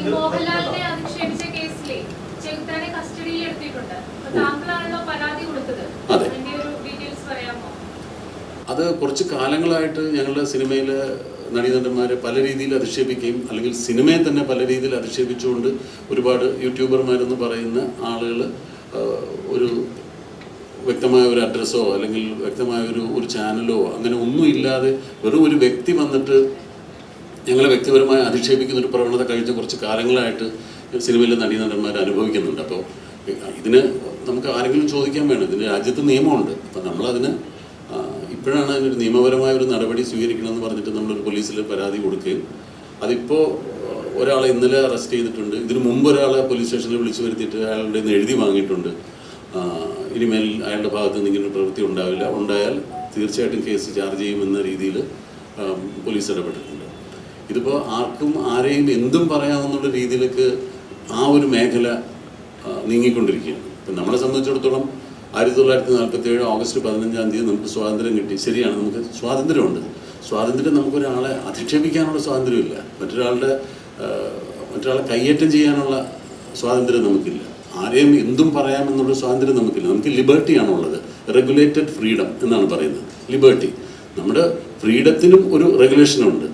ഈ മോഹൻലാലിനെ അധിക്ഷേപിച്ച കേസിലെ ചെകുത്താനെ കസ്റ്റഡിയിൽ എടുത്തിട്ടുണ്ട്. അപ്പൊ താങ്കളാണല്ലോ പരാതി കൊടുത്തത്. അത്. കുറച്ച് കാലങ്ങളായിട്ട് ഞങ്ങളുടെ സിനിമയിൽ നടീനടന്മാരെ പല രീതിയിൽ അധിക്ഷേപിക്കുകയും അല്ലെങ്കിൽ സിനിമയെ തന്നെ പല രീതിയിൽ അധിക്ഷേപിച്ചുകൊണ്ട് ഒരുപാട് യൂട്യൂബർമാരെന്ന് പറയുന്ന ആളുകൾ ഒരു വ്യക്തമായ ഒരു അഡ്രസ്സോ അല്ലെങ്കിൽ വ്യക്തമായ ഒരു ഒരു ചാനലോ അങ്ങനെ ഒന്നും ഇല്ലാതെ വെറും ഒരു വ്യക്തി വന്നിട്ട് ഞങ്ങളെ വ്യക്തിപരമായി അധിക്ഷേപിക്കുന്ന ഒരു പ്രവണത കഴിഞ്ഞ കുറച്ച് കാലങ്ങളായിട്ട് സിനിമയിലെ നടീനടന്മാർ അനുഭവിക്കുന്നുണ്ട്. അപ്പോൾ ഇതിന് നമുക്ക് ആരെങ്കിലും ചോദിക്കാൻ വേണം. ഇതിന് രാജ്യത്ത് നിയമമുണ്ട്. അപ്പം നമ്മളതിന് ഇപ്പോഴാണ് അതിനൊരു നിയമപരമായ ഒരു നടപടി സ്വീകരിക്കണമെന്ന് പറഞ്ഞിട്ട് നമ്മളൊരു പോലീസിൽ പരാതി കൊടുക്കുകയും അതിപ്പോൾ ഒരാളെ ഇന്നലെ അറസ്റ്റ് ചെയ്തിട്ടുണ്ട്. ഇതിന് മുമ്പ് ഒരാളെ പോലീസ് സ്റ്റേഷനിൽ വിളിച്ചു വരുത്തിയിട്ട് അയാളുടെ നിന്ന് എഴുതി വാങ്ങിയിട്ടുണ്ട്. ഇനിമേൽ അയാളുടെ ഭാഗത്ത് നിന്ന് ഇങ്ങനെ പ്രവൃത്തി ഉണ്ടാവില്ല. ഉണ്ടായാൽ തീർച്ചയായിട്ടും കേസ് ചാർജ് ചെയ്യുമെന്ന രീതിയിൽ പോലീസ് ഇടപെട്ടിട്ടുണ്ട്. ഇതിപ്പോൾ ആർക്കും ആരെയും എന്തും പറയാമെന്നുള്ള രീതിയിലേക്ക് ആ ഒരു മേഖല നീങ്ങിക്കൊണ്ടിരിക്കുകയാണ്. ഇപ്പം നമ്മളെ സംബന്ധിച്ചിടത്തോളം ആയിരത്തി തൊള്ളായിരത്തി നാൽപ്പത്തി ഏഴ് ഓഗസ്റ്റ് പതിനഞ്ചാം തീയതി നമുക്ക് സ്വാതന്ത്ര്യം കിട്ടി. ശരിയാണ് നമുക്ക് സ്വാതന്ത്ര്യമുണ്ട്. സ്വാതന്ത്ര്യം നമുക്കൊരാളെ അധിക്ഷേപിക്കാനുള്ള സ്വാതന്ത്ര്യമില്ല. മറ്റൊരാളുടെ മറ്റൊരാളെ കയ്യേറ്റം ചെയ്യാനുള്ള സ്വാതന്ത്ര്യം നമുക്കില്ല. ആരെയും എന്തും പറയാമെന്നുള്ള സ്വാതന്ത്ര്യം നമുക്കില്ല. നമുക്ക് ലിബർട്ടിയാണുള്ളത്. റെഗുലേറ്റഡ് ഫ്രീഡം എന്നാണ് പറയുന്നത്. ലിബർട്ടി. നമ്മുടെ ഫ്രീഡത്തിനും ഒരു റെഗുലേഷനുണ്ട്.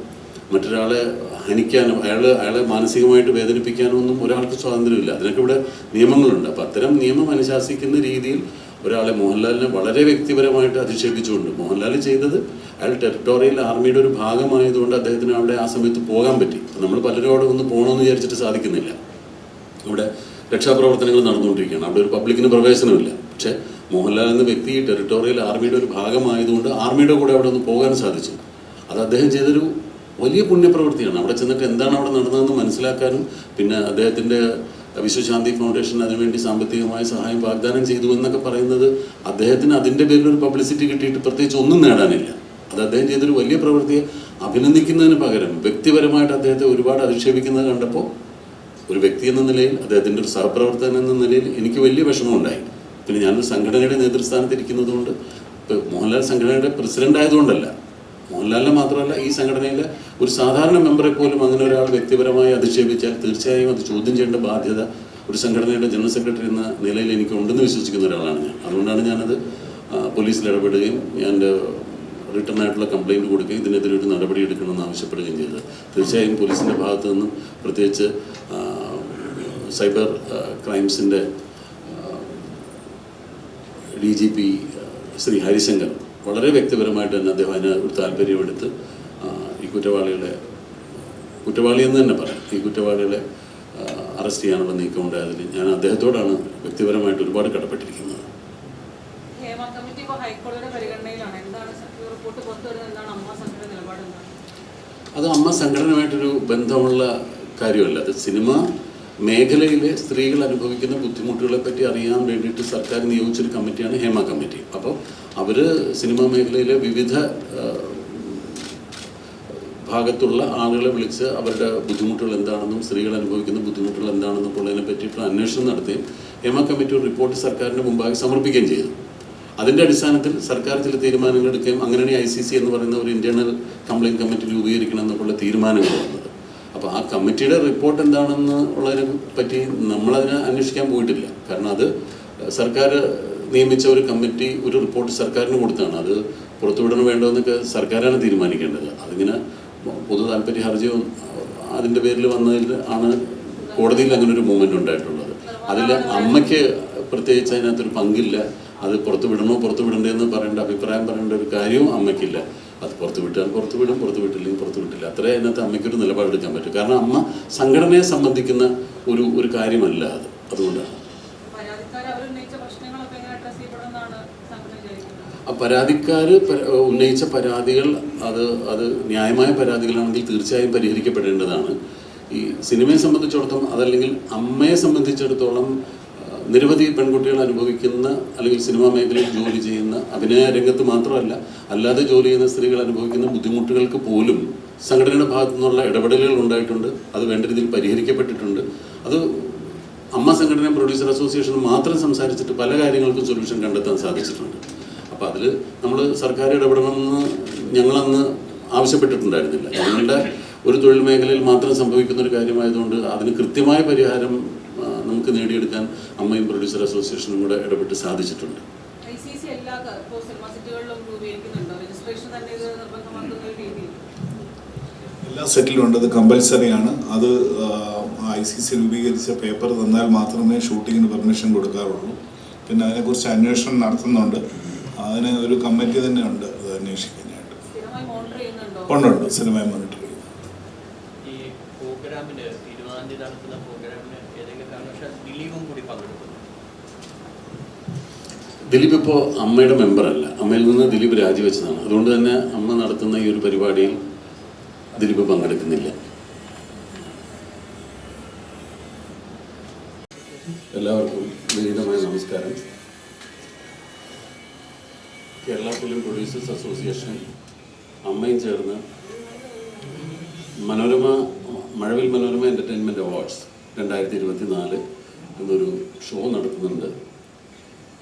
മറ്റൊരാളെ ഹനിക്കാനോ അയാൾ അയാളെ മാനസികമായിട്ട് വേദനിപ്പിക്കാനോ ഒന്നും ഒരാൾക്ക് സ്വാതന്ത്ര്യമില്ല. അതിനൊക്കെ ഇവിടെ നിയമങ്ങളുണ്ട്. അപ്പം അത്തരം നിയമം അനുശാസിക്കുന്ന രീതിയിൽ ഒരാളെ മോഹൻലാലിനെ വളരെ വ്യക്തിപരമായിട്ട് അധിക്ഷേപിച്ചുകൊണ്ട് മോഹൻലാൽ ചെയ്തത് അയാൾ ടെറിട്ടോറിയൽ ആർമിയുടെ ഒരു ഭാഗമായതുകൊണ്ട് അദ്ദേഹത്തിന് അവിടെ ആ സമയത്ത് പോകാൻ പറ്റി. നമ്മൾ പലരും അവിടെ ഒന്ന് പോകണമെന്ന് വിചാരിച്ചിട്ട് സാധിക്കുന്നില്ല. ഇവിടെ രക്ഷാപ്രവർത്തനങ്ങൾ നടന്നുകൊണ്ടിരിക്കുകയാണ്. അവിടെ ഒരു പബ്ലിക്കിന് പ്രവേശനമില്ല. പക്ഷേ മോഹൻലാൽ എന്ന വ്യക്തി ടെറിട്ടോറിയൽ ആർമിയുടെ ഒരു ഭാഗമായതുകൊണ്ട് ആർമിയുടെ കൂടെ അവിടെ ഒന്ന് പോകാൻ സാധിച്ചു. അത് അദ്ദേഹം ചെയ്തൊരു വലിയ പുണ്യപ്രവൃത്തിയാണ്. അവിടെ ചെന്നിട്ട് എന്താണ് അവിടെ നടന്നതെന്ന് മനസ്സിലാക്കാനും പിന്നെ അദ്ദേഹത്തിന്റെ വിശ്വശാന്തി ഫൗണ്ടേഷൻ അതിനുവേണ്ടി സാമ്പത്തികമായ സഹായം വാഗ്ദാനം ചെയ്തു എന്നൊക്കെ പറയുന്നത് അദ്ദേഹത്തിന് അതിന്റെ പേരിൽ ഒരു പബ്ലിസിറ്റി കിട്ടിയിട്ട് പ്രത്യേകിച്ച് ഒന്നും നേടാനില്ല. അത് അദ്ദേഹം ചെയ്തൊരു വലിയ പ്രവൃത്തിയെ അഭിനന്ദിക്കുന്നതിന് പകരം വ്യക്തിപരമായിട്ട് അദ്ദേഹത്തെ ഒരുപാട് അധിക്ഷേപിക്കുന്നത് കണ്ടപ്പോൾ ഒരു വ്യക്തി എന്ന നിലയിൽ അദ്ദേഹത്തിന്റെ ഒരു സഹപ്രവർത്തകൻ എന്ന നിലയിൽ എനിക്ക് വലിയ വിഷമമുണ്ടായി. പിന്നെ ഞാനൊരു സംഘടനയുടെ നേതൃസ്ഥാനത്ത് ഇരിക്കുന്നതുകൊണ്ട് മോഹൻലാൽ സംഘടനയുടെ പ്രസിഡന്റ് ആയതുകൊണ്ടല്ല മോഹൻലാലിനെ മാത്രമല്ല ഈ സംഘടനയിലെ ഒരു സാധാരണ മെമ്പറെ പോലും അങ്ങനെ ഒരാൾ വ്യക്തിപരമായി അധിക്ഷേപിച്ചാൽ തീർച്ചയായും അത് ചോദ്യം ചെയ്യേണ്ട ബാധ്യത ഒരു സംഘടനയുടെ ജനറൽ സെക്രട്ടറി എന്ന നിലയിൽ എനിക്ക് ഉണ്ടെന്ന് വിശ്വസിക്കുന്ന ഒരാളാണ് ഞാൻ. അതുകൊണ്ടാണ് ഞാനത് പോലീസിൽ ഇടപെടുകയും ഞാൻ റിട്ടേൺ ആയിട്ടുള്ള കംപ്ലയിന്റ് കൊടുക്കുകയും ഇതിനെതിരെ ഒരു നടപടി എടുക്കണമെന്ന് ആവശ്യപ്പെടുകയും ചെയ്തത്. തീർച്ചയായും പോലീസിന്റെ ഭാഗത്ത് നിന്നും പ്രത്യേകിച്ച് cyber ക്രൈംസിന്റെ D G P Shri Harishankar വളരെ വ്യക്തിപരമായിട്ട് തന്നെ അദ്ദേഹം അതിന് ഒരു താല്പര്യമെടുത്ത് ഈ കുറ്റവാളികളെ കുറ്റവാളി എന്ന് തന്നെ പറയാം. ഈ കുറ്റവാളികളെ അറസ്റ്റ് ചെയ്യാനുള്ള നീക്കം ഉണ്ടായതിൽ ഞാൻ അദ്ദേഹത്തോടാണ് വ്യക്തിപരമായിട്ട് ഒരുപാട് കടപ്പെട്ടിരിക്കുന്നത്. അത് അമ്മ സംഘടനയുമായിട്ടൊരു ബന്ധമുള്ള കാര്യമല്ല. അത് സിനിമ മേഖലയിലെ സ്ത്രീകൾ അനുഭവിക്കുന്ന ബുദ്ധിമുട്ടുകളെ പറ്റി അറിയാൻ വേണ്ടിയിട്ട് സർക്കാർ നിയോഗിച്ചൊരു കമ്മിറ്റിയാണ് ഹേമ കമ്മിറ്റി. അപ്പോൾ അവർ സിനിമാ മേഖലയിലെ വിവിധ ഭാഗത്തുള്ള ആളുകളെ വിളിച്ച് അവരുടെ ബുദ്ധിമുട്ടുകൾ എന്താണെന്നും സ്ത്രീകൾ അനുഭവിക്കുന്ന ബുദ്ധിമുട്ടുകൾ എന്താണെന്നും ഉള്ളതിനെ പറ്റിയിട്ടുള്ള അന്വേഷണം നടത്തുകയും ഹേമ കമ്മിറ്റി ഒരു റിപ്പോർട്ട് സർക്കാരിന്റെ മുമ്പാകെ സമർപ്പിക്കുകയും ചെയ്തു. അതിന്റെ അടിസ്ഥാനത്തിൽ സർക്കാർ ചില തീരുമാനങ്ങൾ എടുക്കുകയും അങ്ങനെയാണ് ഐ സി സി എന്ന് പറയുന്ന ഒരു ഇന്റേണൽ കംപ്ലയിന്റ് കമ്മിറ്റി രൂപീകരിക്കണം എന്നൊക്കെയുള്ള തീരുമാനങ്ങൾ വന്നത്. അപ്പോൾ ആ കമ്മിറ്റിയുടെ റിപ്പോർട്ട് എന്താണെന്ന് ഉള്ളതിനെ പറ്റി നമ്മളതിനെ അന്വേഷിക്കാൻ പോയിട്ടില്ല. കാരണം അത് സർക്കാർ നിയമിച്ച ഒരു കമ്മിറ്റി ഒരു റിപ്പോർട്ട് സർക്കാരിന് കൊടുത്താണ്. അത് പുറത്തുവിടണം വേണ്ടോ എന്നൊക്കെ സർക്കാരാണ് തീരുമാനിക്കേണ്ടത്. അതിങ്ങനെ പൊതു താല്പര്യ ഹർജിയും അതിന്റെ പേരിൽ വന്നതിൽ ആണ് കോടതിയിൽ അങ്ങനെ ഒരു മൂവ്മെന്റ് ഉണ്ടായിട്ടുള്ളത്. അതിൽ അമ്മയ്ക്ക് പ്രത്യേകിച്ച് അതിനകത്തൊരു പങ്കില്ല. അത് പുറത്തുവിടണോ വിടണോ പുറത്ത് വിടണ്ടേ എന്ന് പറയേണ്ട അഭിപ്രായം പറയേണ്ട ഒരു കാര്യവും അമ്മയ്ക്കില്ല. പുറത്ത് വിട്ടാൽ പുറത്ത് വിടും പുറത്ത് വിട്ടില്ലെങ്കിൽ പുറത്ത് വിട്ടില്ല. അത്രേ അതിനകത്ത് അമ്മയ്ക്കൊരു നിലപാടെടുക്കാൻ പറ്റും. കാരണം അമ്മ സംഘടനയെ സംബന്ധിക്കുന്ന ഒരു ഒരു കാര്യമല്ല അത്. അതുകൊണ്ടാണ്. പരാതിക്കാർ ഉന്നയിച്ച പരാതികൾ അത് അത് ന്യായമായ പരാതികളാണെങ്കിൽ തീർച്ചയായും പരിഹരിക്കപ്പെടേണ്ടതാണ്. ഈ സിനിമയെ സംബന്ധിച്ചിടത്തോളം അതല്ലെങ്കിൽ അമ്മയെ സംബന്ധിച്ചിടത്തോളം നിരവധി പെൺകുട്ടികൾ അനുഭവിക്കുന്ന അല്ലെങ്കിൽ സിനിമാ മേഖലയിൽ ജോലി ചെയ്യുന്ന അഭിനയ രംഗത്ത് മാത്രമല്ല അല്ലാതെ ജോലി ചെയ്യുന്ന സ്ത്രീകൾ അനുഭവിക്കുന്ന ബുദ്ധിമുട്ടുകൾക്ക് പോലും സംഘടനയുടെ ഭാഗത്തു നിന്നുള്ള ഇടപെടലുകൾ ഉണ്ടായിട്ടുണ്ട് അത് വേണ്ട രീതിയിൽ പരിഹരിക്കപ്പെട്ടിട്ടുണ്ട്. അത് അമ്മ സംഘടന പ്രൊഡ്യൂസർ അസോസിയേഷൻ മാത്രം സംസാരിച്ചിട്ട് പല കാര്യങ്ങൾക്കും സൊല്യൂഷൻ കണ്ടെത്താൻ സാധിച്ചിട്ടുണ്ട്. അപ്പോൾ അതിൽ നമ്മൾ സർക്കാർ ഇടപെടണമെന്ന് ഞങ്ങളന്ന് ആവശ്യപ്പെട്ടിട്ടുണ്ടായിരുന്നില്ല. ഞങ്ങളുടെ ഒരു തൊഴിൽ മേഖലയിൽ മാത്രം സംഭവിക്കുന്ന ഒരു കാര്യമായതുകൊണ്ട് അതിന് കൃത്യമായ പരിഹാരം നമുക്ക് നേടിയെടുക്കാൻ അമ്മയും പ്രൊഡ്യൂസർ അസോസിയേഷനും കൂടെ ഇടപെട്ട് സാധിച്ചിട്ടുണ്ട്. എല്ലാ ക- ഇപ്പോൾ സിനിമാ സിറ്റികളിലും രജിസ്ട്രേഷൻ തന്നെ ഇത് നിർബന്ധമാക്കുന്ന എല്ലാ സെറ്റിലും ഉണ്ട്. അത് കമ്പൽസറി ആണ് അത് ഐ സി സി രൂപീകരിച്ച പേപ്പർ തന്നാൽ മാത്രമേ ഷൂട്ടിങ്ങിന് പെർമിഷൻ കൊടുക്കാറുള്ളൂ. പിന്നെ അതിനെക്കുറിച്ച് അന്വേഷണം നടത്തുന്നുണ്ട്. അതിന് ഒരു കമ്മിറ്റി തന്നെ ഉണ്ട്. അത് അന്വേഷിക്കാനായിട്ട്. സ്ഥിരമായി മോണിറ്റർ ചെയ്യുന്നുണ്ടോ? ഉണ്ടുണ്ട് സിനിമയെ മോണിറ്റർ ചെയ്യും ദിലീപ് ഇപ്പോൾ അമ്മയുടെ മെമ്പറല്ല. അമ്മയിൽ നിന്ന് ദിലീപ് രാജിവെച്ചതാണ്. അതുകൊണ്ട് തന്നെ അമ്മ നടത്തുന്ന ഈ ഒരു പരിപാടിയിൽ ദിലീപ് പങ്കെടുക്കുന്നില്ല. എല്ലാവർക്കും വിനീതമായ നമസ്കാരം. കേരള ഫിലിം പ്രൊഡ്യൂസേഴ്സ് അസോസിയേഷൻ അമ്മയും ചേർന്ന് മനോരമ മഴവിൽ മനോരമ എന്റർടൈൻമെന്റ് അവാർഡ്സ് രണ്ടായിരത്തി ഇരുപത്തി നാല് എന്നൊരു ഷോ നടത്തുന്നുണ്ട്.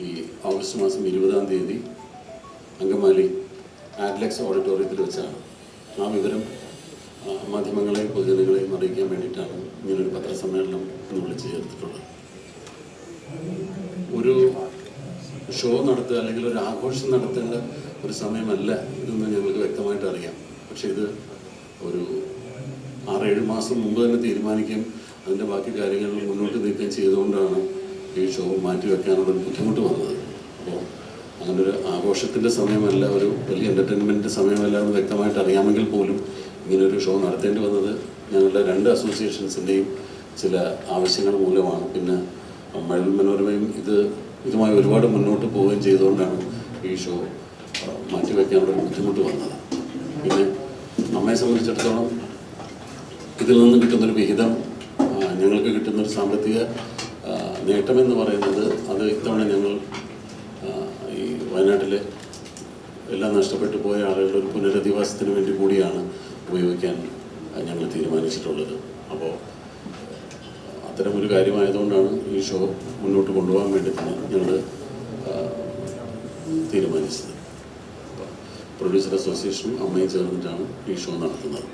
ഈ ഓഗസ്റ്റ് മാസം ഇരുപതാം തീയതി അങ്കമാലി ആഡ്ലക്സ് ഓഡിറ്റോറിയത്തിൽ വെച്ചാണ്. ആ വിവരം മാധ്യമങ്ങളെയും പൊതുജനങ്ങളെയും അറിയിക്കാൻ വേണ്ടിയിട്ടാണ് ഇങ്ങനൊരു പത്രസമ്മേളനം എന്ന് വിളിച്ചു ചേർത്തിട്ടുള്ളത്. ഒരു ഷോ നടത്തുക അല്ലെങ്കിൽ ഒരു ആഘോഷം നടത്തേണ്ട ഒരു സമയമല്ല ഇതെന്ന് ഞങ്ങൾക്ക് വ്യക്തമായിട്ട് അറിയാം. പക്ഷേ ഇത് ഒരു ആറേഴ് മാസം മുമ്പ് തന്നെ തീരുമാനിക്കുകയും അതിന്റെ ബാക്കി കാര്യങ്ങൾ മുന്നോട്ട് നീക്കം ചെയ്തുകൊണ്ടാണ് ഈ ഷോ മാറ്റി വെക്കാനുള്ള ഒരു ബുദ്ധിമുട്ട് വന്നത്. അപ്പോൾ അങ്ങനെ ഒരു ആഘോഷത്തിന്റെ സമയമല്ല ഒരു വലിയ എന്റർടൈൻമെന്റ് സമയമല്ല എന്ന് വ്യക്തമായിട്ട് അറിയാമെങ്കിൽ പോലും ഇങ്ങനൊരു ഷോ നടത്തേണ്ടി വന്നത് ഞങ്ങളുടെ രണ്ട് അസോസിയേഷൻസിന്റെയും ചില ആവശ്യങ്ങൾ മൂലമാണ്. പിന്നെ മഴവിൽ മനോരമയും ഇത് ഇതുമായി ഒരുപാട് മുന്നോട്ട് പോവുകയും ചെയ്തുകൊണ്ടാണ് ഈ ഷോ മാറ്റി മാറ്റിവെക്കാനുള്ള ബുദ്ധിമുട്ട് വന്നത്. പിന്നെ നമ്മെ സംബന്ധിച്ചിടത്തോളം ഇതിൽ നിന്ന് കിട്ടുന്നൊരു വിഹിതം ഞങ്ങൾക്ക് കിട്ടുന്നൊരു സാമ്പത്തിക നേട്ടമെന്ന് പറയുന്നത് അത് ഇത്തവണ ഞങ്ങൾ ഈ വയനാട്ടിലെ എല്ലാം നഷ്ടപ്പെട്ടു പോയ ആളുകളുടെ ഒരു പുനരധിവാസത്തിന് വേണ്ടി കൂടിയാണ് ഉപയോഗിക്കാൻ ഞങ്ങൾ തീരുമാനിച്ചിട്ടുള്ളത്. അപ്പോൾ അത്തരം ഒരു കാര്യമായതുകൊണ്ടാണ് ഈ ഷോ മുന്നോട്ട് കൊണ്ടുപോകാൻ വേണ്ടി തന്നെ ഞങ്ങൾ തീരുമാനിച്ചത്. പ്രൊഡ്യൂസർ അസോസിയേഷനും അമ്മയും ചേർന്നിട്ടാണ് ഈ ഷോ നടത്തുന്നത്.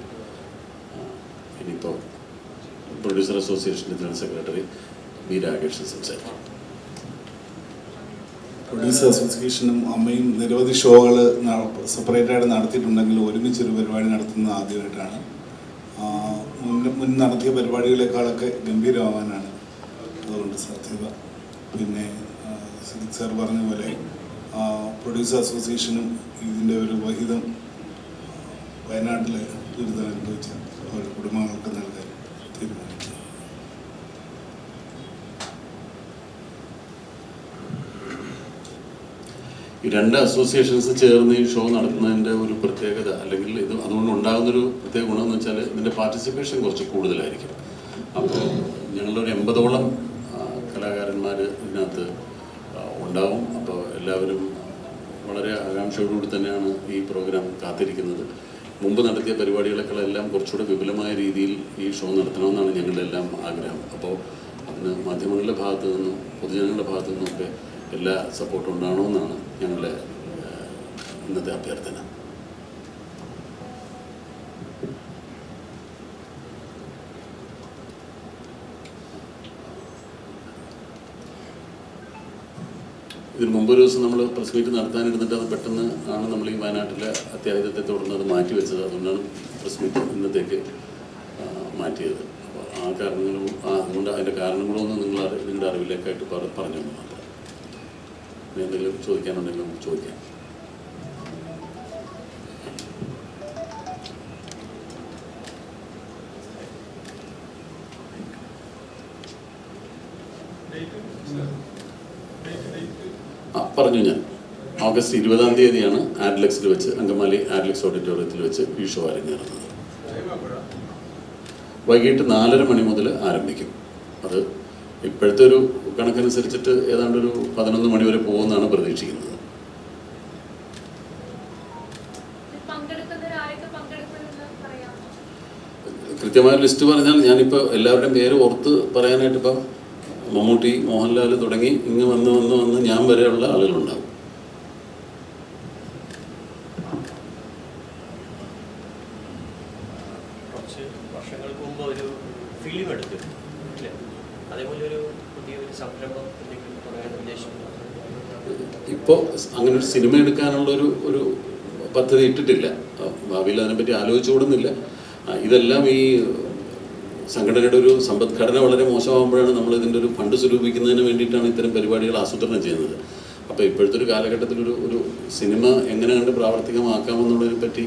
ഇനിയിപ്പോൾ പ്രൊഡ്യൂസർ അസോസിയേഷന്റെ ജനറൽ സെക്രട്ടറി ബി രാകേഷ് സംസാരിക്കും. പ്രൊഡ്യൂസർ അസോസിയേഷനും അമ്മയും നിരവധി ഷോകൾ സെപ്പറേറ്റ് ആയിട്ട് നടത്തിയിട്ടുണ്ടെങ്കിലും ഒരുമിച്ചൊരു പരിപാടി നടത്തുന്നത് ആദ്യമായിട്ടാണ്. മുൻ നടത്തിയ പരിപാടികളെക്കാളൊക്കെ ഗംഭീരമാവാനാണ് അതുകൊണ്ട് സാധ്യത. പിന്നെ സുജിത് സാർ പറഞ്ഞ പോലെ പ്രൊഡ്യൂസർ അസോസിയേഷനും ഇതിന്റെ ഒരു വഹിതം വയനാട്ടിലെ ദുരിതം അനുഭവിച്ച അവരുടെ കുടുംബങ്ങൾക്ക് നൽകാൻ തീരുമാനിച്ചു ഈ രണ്ട് അസോസിയേഷൻസ് ചേർന്ന് ഈ ഷോ നടത്തുന്നതിന്റെ ഒരു പ്രത്യേകത അല്ലെങ്കിൽ ഇത് അതുകൊണ്ട് ഉണ്ടാകുന്നൊരു പ്രത്യേക ഗുണം എന്ന് വെച്ചാൽ ഇതിന്റെ പാർട്ടിസിപ്പേഷൻ കുറച്ച് കൂടുതലായിരിക്കും. അപ്പോൾ ഞങ്ങളൊരു എൺപതോളം കലാകാരന്മാർ ഇതിനകത്ത് ഉണ്ടാവും. അപ്പോൾ എല്ലാവരും വളരെ ആകാംക്ഷയോടുകൂടി തന്നെയാണ് ഈ പ്രോഗ്രാം കാത്തിരിക്കുന്നത്. മുമ്പ് നടത്തിയ പരിപാടികളെക്കാളെല്ലാം കുറച്ചുകൂടെ വിപുലമായ രീതിയിൽ ഈ ഷോ നടത്തണമെന്നാണ് ഞങ്ങളുടെ എല്ലാം ആഗ്രഹം. അപ്പോൾ അതിന് മാധ്യമങ്ങളുടെ ഭാഗത്തു നിന്നും പൊതുജനങ്ങളുടെ ഭാഗത്തു നിന്നും ഒക്കെ എല്ലാ സപ്പോർട്ടും ഉണ്ടാകണമെന്നാണ് ഞങ്ങളുടെ ഇന്നത്തെ അഭ്യർത്ഥന. ഇതിന് മുമ്പ് ഒരു ദിവസം നമ്മൾ പ്രസ് മീറ്റ് നടത്താനിരുന്നിട്ട് അത് പെട്ടെന്ന് ആണ് നമ്മൾ ഈ വയനാട്ടിലെ അത്യാഹിതത്തെ തുടർന്ന് അത് മാറ്റി വെച്ചത്. അതുകൊണ്ടാണ് പ്രസ് മീറ്റ് ഇന്നത്തേക്ക് മാറ്റിയത്. അപ്പോൾ ആ കാരണങ്ങളും അതുകൊണ്ട് അതിന്റെ കാരണങ്ങളൊന്നും നിങ്ങൾ നിങ്ങളുടെ അറിവിലേക്കായിട്ട് പറ- പറഞ്ഞു മാത്രം എന്തെങ്കിലും ചോദിക്കാനുണ്ടെങ്കിൽ നമുക്ക് ചോദിക്കാം. ആ പറഞ്ഞു ഞാൻ. ഓഗസ്റ്റ് ഇരുപതാം തീയതിയാണ് ആഡ്ലക്സിൽ വെച്ച് അങ്കമാലി ആഡ്ലക്സ് ഓഡിറ്റോറിയത്തിൽ വെച്ച് ഈ ഷോ അരങ്ങേറുന്നത്. വൈകിട്ട് നാലര മണി മുതൽ ആരംഭിക്കും. അത് ഇപ്പോഴത്തെ ഒരു കണക്കനുസരിച്ചിട്ട് ഏതാണ്ട് ഒരു പതിനൊന്ന് മണി വരെ പോകുമെന്നാണ് പ്രതീക്ഷിക്കുന്നത്. കൃത്യമായ ലിസ്റ്റ് പറഞ്ഞാൽ ഞാനിപ്പോൾ എല്ലാവരുടെയും പേര് ഓർത്ത് പറയാനായിട്ട് ഇപ്പം മമ്മൂട്ടി മോഹൻലാൽ തുടങ്ങി ഇങ്ങ് വന്ന് വന്ന് വന്ന് ഞാൻ വരെയുള്ള ആളുകളുണ്ടാവും. കുറച്ച് ഇല്ലേ അതേപോലെ ഒരു ഒരു ഒരു ഇപ്പോൾ അങ്ങനെ ഒരു സിനിമ എടുക്കാനുള്ള ഒരു ഒരു പദ്ധതി ഇട്ടിട്ടില്ല. ഭാവിയിൽ അതിനെപ്പറ്റി ആലോചിച്ചുകൂടുന്നില്ല ഇതെല്ലാം ഈ സംഘടനയുടെ ഒരു സമ്പദ്ഘടന വളരെ മോശമാകുമ്പോഴാണ് നമ്മൾ ഇതിന്റെ ഒരു ഫണ്ട് സ്വരൂപിക്കുന്നതിന് വേണ്ടിയിട്ടാണ് ഇത്തരം പരിപാടികൾ ആസൂത്രണം ചെയ്യുന്നത്. അപ്പോൾ ഇപ്പോഴത്തെ ഒരു കാലഘട്ടത്തിൽ ഒരു ഒരു സിനിമ എങ്ങനെ കണ്ട് പ്രാവർത്തികമാക്കാമെന്നുള്ളതിനെ പറ്റി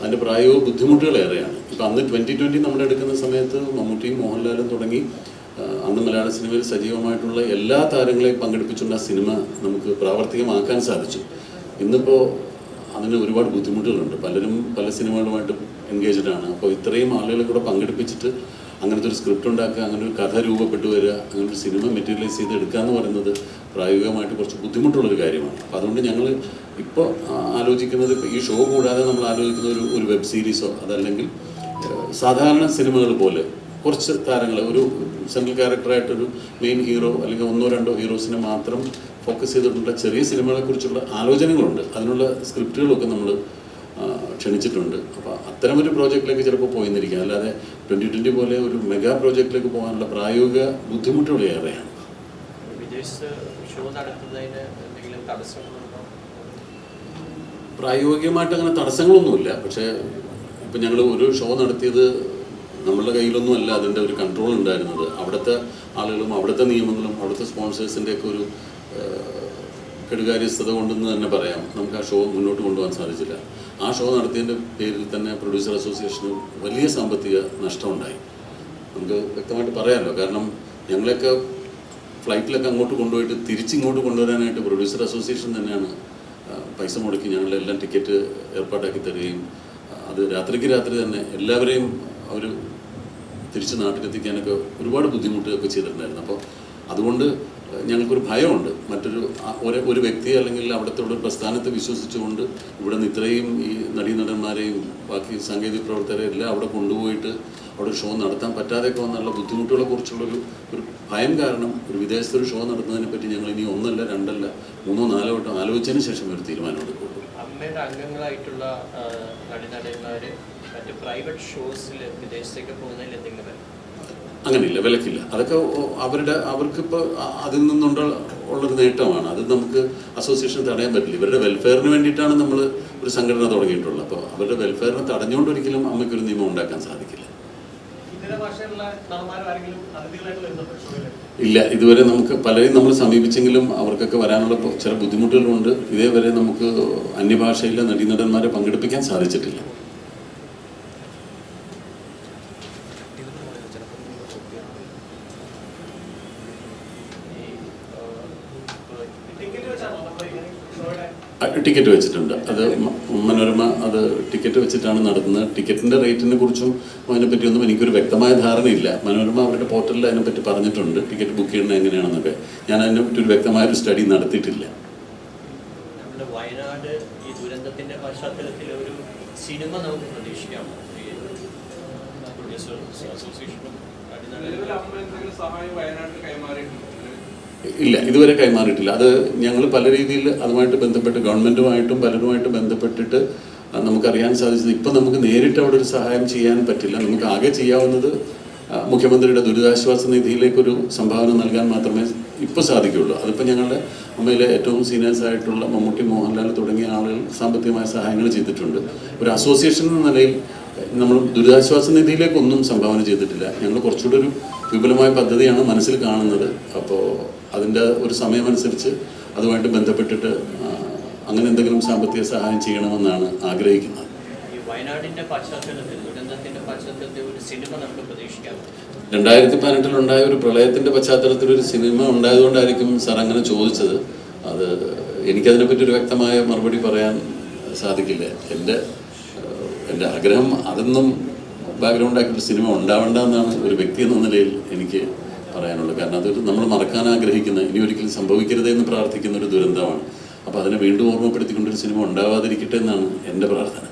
അതിന്റെ പ്രായോഗിക ബുദ്ധിമുട്ടുകളേറെയാണ് ഇപ്പം അന്ന് ട്വന്റി ട്വന്റി നമ്മൾ എടുക്കുന്ന സമയത്ത് മമ്മൂട്ടിയും മോഹൻലാലും തുടങ്ങി അന്ന് മലയാള സിനിമയിൽ സജീവമായിട്ടുള്ള എല്ലാ താരങ്ങളെയും പങ്കെടുപ്പിച്ചുള്ള സിനിമ നമുക്ക് പ്രാവർത്തികമാക്കാൻ സാധിച്ചു. ഇന്നിപ്പോൾ അതിന് ഒരുപാട് ബുദ്ധിമുട്ടുകളുണ്ട്. പലരും പല സിനിമകളുമായിട്ട് എൻഗേജ്ഡ് ആണ്. അപ്പോൾ ഇത്രയും ആളുകളെ കൂടെ പങ്കെടുപ്പിച്ചിട്ട് അങ്ങനത്തെ ഒരു സ്ക്രിപ്റ്റ് ഉണ്ടാക്കുക അങ്ങനെ ഒരു കഥ രൂപപ്പെട്ടു വരിക അങ്ങനെ ഒരു സിനിമ മെറ്റീരിയലൈസ് ചെയ്ത് എടുക്കുക എന്ന് പറയുന്നത് പ്രായോഗികമായിട്ട് കുറച്ച് ബുദ്ധിമുട്ടുള്ളൊരു കാര്യമാണ്. അപ്പോൾ അതുകൊണ്ട് ഞങ്ങൾ ഇപ്പോൾ ആലോചിക്കുന്നത് ഈ ഷോ കൂടാതെ നമ്മൾ ആലോചിക്കുന്ന ഒരു ഒരു വെബ് സീരീസോ അതല്ലെങ്കിൽ സാധാരണ സിനിമകൾ പോലെ കുറച്ച് താരങ്ങൾ ഒരു സെൻട്രൽ ക്യാരക്ടറായിട്ടൊരു മെയിൻ ഹീറോ അല്ലെങ്കിൽ ഒന്നോ രണ്ടോ ഹീറോസിനെ മാത്രം ഫോക്കസ് ചെയ്തിട്ടുള്ള ചെറിയ സിനിമകളെക്കുറിച്ചുള്ള ആലോചനകളുണ്ട്. അതിനുള്ള സ്ക്രിപ്റ്റുകളൊക്കെ നമ്മൾ ക്ഷണിച്ചിട്ടുണ്ട്. അപ്പോൾ അത്തരമൊരു പ്രോജക്റ്റിലേക്ക് ചിലപ്പോൾ പോയിന്നിരിക്കാം. അല്ലാതെ ട്വന്റി ട്വന്റി പോലെ ഒരു മെഗാ പ്രോജക്റ്റിലേക്ക് പോകാനുള്ള പ്രായോഗിക ബുദ്ധിമുട്ടുകൾ ഏറെയാണ്. പ്രായോഗികമായിട്ട് അങ്ങനെ തടസ്സങ്ങളൊന്നുമില്ല. പക്ഷേ ഇപ്പം ഞങ്ങൾ ഒരു ഷോ നടത്തിയത് നമ്മളുടെ കയ്യിലൊന്നും അല്ല അതിന്റെ ഒരു കൺട്രോൾ ഉണ്ടായിരുന്നത്. അവിടുത്തെ ആളുകളും അവിടുത്തെ നിയമങ്ങളും അവിടുത്തെ സ്പോൺസേഴ്സിന്റെ ഒക്കെ ഒരു കെടുകാര്യസ്ഥത കൊണ്ടെന്ന് തന്നെ പറയാം. നമുക്ക് ആ ഷോ മുന്നോട്ട് കൊണ്ടുപോകാൻ സാധിച്ചില്ല. ആ ഷോ നടത്തിയതിന്റെ പേരിൽ തന്നെ പ്രൊഡ്യൂസർ അസോസിയേഷന് വലിയ സാമ്പത്തിക നഷ്ടമുണ്ടായി. നമുക്ക് വ്യക്തമായിട്ട് പറയാമല്ലോ. കാരണം ഞങ്ങളെയൊക്കെ ഫ്ലൈറ്റിലൊക്കെ അങ്ങോട്ട് കൊണ്ടുപോയിട്ട് തിരിച്ചിങ്ങോട്ട് കൊണ്ടുവരാനായിട്ട് പ്രൊഡ്യൂസർ അസോസിയേഷൻ തന്നെയാണ് പൈസ മുടക്കി ഞങ്ങളെല്ലാം ടിക്കറ്റ് ഏർപ്പാടാക്കി തരികയും അത് രാത്രിക്ക് രാത്രി തന്നെ എല്ലാവരെയും അവർ തിരിച്ച് നാട്ടിലെത്തിക്കാനൊക്കെ ഒരുപാട് ബുദ്ധിമുട്ടൊക്കെ ചെയ്തിട്ടുണ്ടായിരുന്നു. അപ്പോൾ അതുകൊണ്ട് ഞങ്ങൾക്കൊരു ഭയമുണ്ട്. മറ്റൊരു ഒരേ ഒരു വ്യക്തി അല്ലെങ്കിൽ അവിടുത്തെ ഒരു പ്രസ്ഥാനത്തെ വിശ്വസിച്ചുകൊണ്ട് ഇവിടെ നിന്ന് ഇത്രയും ഈ നടീനടന്മാരെയും ബാക്കി സാങ്കേതിക പ്രവർത്തകരെ എല്ലാം അവിടെ കൊണ്ടുപോയിട്ട് അവിടെ ഷോ നടത്താൻ പറ്റാതെയൊക്കെ വന്നുള്ള ബുദ്ധിമുട്ടുകളെ കുറിച്ചുള്ളൊരു ഒരു ഭയം കാരണം ഒരു വിദേശത്ത് ഒരു ഷോ നടത്തുന്നതിനെ പറ്റി ഞങ്ങൾ ഇനി ഒന്നല്ല രണ്ടല്ല മൂന്നോ നാലോ വട്ടം ആലോചിച്ചതിന് ശേഷം ഒരു തീരുമാനം എടുക്കുള്ളൂ അമ്മയുടെ അംഗങ്ങളായിട്ടുള്ള നടീനടന്മാർ മറ്റ് പ്രൈവറ്റ് ഷോസിൽ വിദേശത്തേക്ക് പോകുന്നതിൽ എന്തെങ്കിലും അങ്ങനെയില്ല വിലക്കില്ല. അതൊക്കെ അവരുടെ അവർക്കിപ്പോൾ അതിൽ നിന്നുണ്ട ഉള്ളൊരു നേട്ടമാണ്. അത് നമുക്ക് അസോസിയേഷൻ തടയാൻ പറ്റില്ല. ഇവരുടെ വെൽഫെയറിന് വേണ്ടിയിട്ടാണ് നമ്മൾ ഒരു സംഘടന തുടങ്ങിയിട്ടുള്ളത്. അപ്പോൾ അവരുടെ വെൽഫെയറിനെ തടഞ്ഞുകൊണ്ട് ഒരിക്കലും അമ്മയ്ക്കൊരു നിയമം ഉണ്ടാക്കാൻ സാധിക്കില്ല. ഇല്ല ഇതുവരെ നമുക്ക് പലരെയും നമ്മൾ സമീപിച്ചെങ്കിലും അവർക്കൊക്കെ വരാനുള്ള ചില ബുദ്ധിമുട്ടുകളുണ്ട്. ഇതേവരെ നമുക്ക് അന്യഭാഷയിലെ നടീനടന്മാരെ പങ്കെടുപ്പിക്കാൻ സാധിച്ചിട്ടില്ല ഈ ആ, ഇപ്പൊ ടിക്കറ്റ് വെച്ചാണോ നമ്മൾ ഇങ്ങനെ ഷോയുടെ ആ, ടിക്കറ്റ് വെച്ചിട്ടുണ്ട്. അത് മനോരമ അത് ടിക്കറ്റ് വെച്ചിട്ടാണ് നടത്തുന്നത്. ടിക്കറ്റിന്റെ റേറ്റിനെ കുറിച്ചും അതിനെപ്പറ്റിയൊന്നും എനിക്കൊരു വ്യക്തമായ ധാരണയില്ല. മനോരമ അവരുടെ പോർട്ടലിൽ അതിനെപ്പറ്റി പറഞ്ഞിട്ടുണ്ട്. ടിക്കറ്റ് ബുക്ക് ചെയ്യുന്നത് എങ്ങനെയാണെന്നൊക്കെ. ഞാൻ അതിനെപ്പറ്റി ഒരു വ്യക്തമായ ഒരു സ്റ്റഡി നടത്തിയിട്ടില്ല. നമ്മുടെ വയനാട് ഈ ദുരന്തത്തിന്റെ പശ്ചാത്തലത്തിൽ ഒരു സിനിമ നമുക്ക് പ്രതീക്ഷിക്കാം. അസോസിയേഷനും നിലവിൽ അമ്മ എന്തെങ്കിലും സഹായം വയനാട്ടിൽ കൈമാറിയിട്ടുണ്ട്. ഇല്ല ഇതുവരെ കൈമാറിയിട്ടില്ല. അത് ഞങ്ങൾ പല രീതിയിൽ അതുമായിട്ട് ബന്ധപ്പെട്ട് ഗവൺമെന്റുമായിട്ടും പലരുമായിട്ട് ബന്ധപ്പെട്ടിട്ട് നമുക്കറിയാൻ സാധിച്ചത് ഇപ്പം നമുക്ക് നേരിട്ട് അവിടെ ഒരു സഹായം ചെയ്യാൻ പറ്റില്ല. നമുക്ക് ആകെ ചെയ്യാവുന്നത് മുഖ്യമന്ത്രിയുടെ ദുരിതാശ്വാസ നിധിയിലേക്കൊരു സംഭാവന നൽകാൻ മാത്രമേ ഇപ്പോൾ സാധിക്കുകയുള്ളൂ അതിപ്പോൾ ഞങ്ങളുടെ അമ്മയിലെ ഏറ്റവും സീനിയേഴ്സ് ആയിട്ടുള്ള മമ്മൂട്ടി മോഹൻലാൽ തുടങ്ങിയ ആളുകൾ സാമ്പത്തികമായ സഹായങ്ങൾ ചെയ്തിട്ടുണ്ട്. ഒരു അസോസിയേഷൻ എന്ന നിലയിൽ നമ്മൾ ദുരിതാശ്വാസ നിധിയിലേക്കൊന്നും സംഭാവന ചെയ്തിട്ടില്ല. ഞങ്ങൾ കുറച്ചുകൂടി ഒരു വിപുലമായ പദ്ധതിയാണ് മനസ്സിൽ കാണുന്നത്. അപ്പോൾ അതിന്റെ ഒരു സമയമനുസരിച്ച് അതുമായിട്ട് ബന്ധപ്പെട്ടിട്ട് അങ്ങനെ എന്തെങ്കിലും സാമ്പത്തിക സഹായം ചെയ്യണമെന്നാണ് ആഗ്രഹിക്കുന്നത്. വയനാടിന്റെ പശ്ചാത്തലത്തിൽ ദുരന്തത്തിന്റെ പശ്ചാത്തലത്തിൽ ഒരു സിനിമ നമുക്ക് രണ്ടായിരത്തി പതിനെട്ടിലുണ്ടായ ഒരു പ്രളയത്തിന്റെ പശ്ചാത്തലത്തിൽ ഒരു സിനിമ ഉണ്ടായതുകൊണ്ടായിരിക്കും സാർ അങ്ങനെ ചോദിച്ചത്. അത് എനിക്കതിനെപ്പറ്റി ഒരു വ്യക്തമായ മറുപടി പറയാൻ സാധിക്കില്ല. എന്റെ എന്റെ എന്റെ ആഗ്രഹം അതൊന്നും ഒരു സിനിമ ഉണ്ടാവേണ്ട എന്നാണ് ഒരു വ്യക്തി എന്ന നിലയിൽ എനിക്ക് പറയാനുള്ളത് കാരണം അതൊരു നമ്മൾ മറക്കാൻ ആഗ്രഹിക്കുന്ന ഇനി ഒരിക്കലും സംഭവിക്കരുതേ എന്ന് പ്രാർത്ഥിക്കുന്ന ഒരു ദുരന്തമാണ്. അപ്പോൾ അതിനെ വീണ്ടും ഓർമ്മപ്പെടുത്തിക്കൊണ്ടൊരു സിനിമ ഉണ്ടാവാതിരിക്കട്ടെ എന്നാണ് എന്റെ പ്രാർത്ഥന.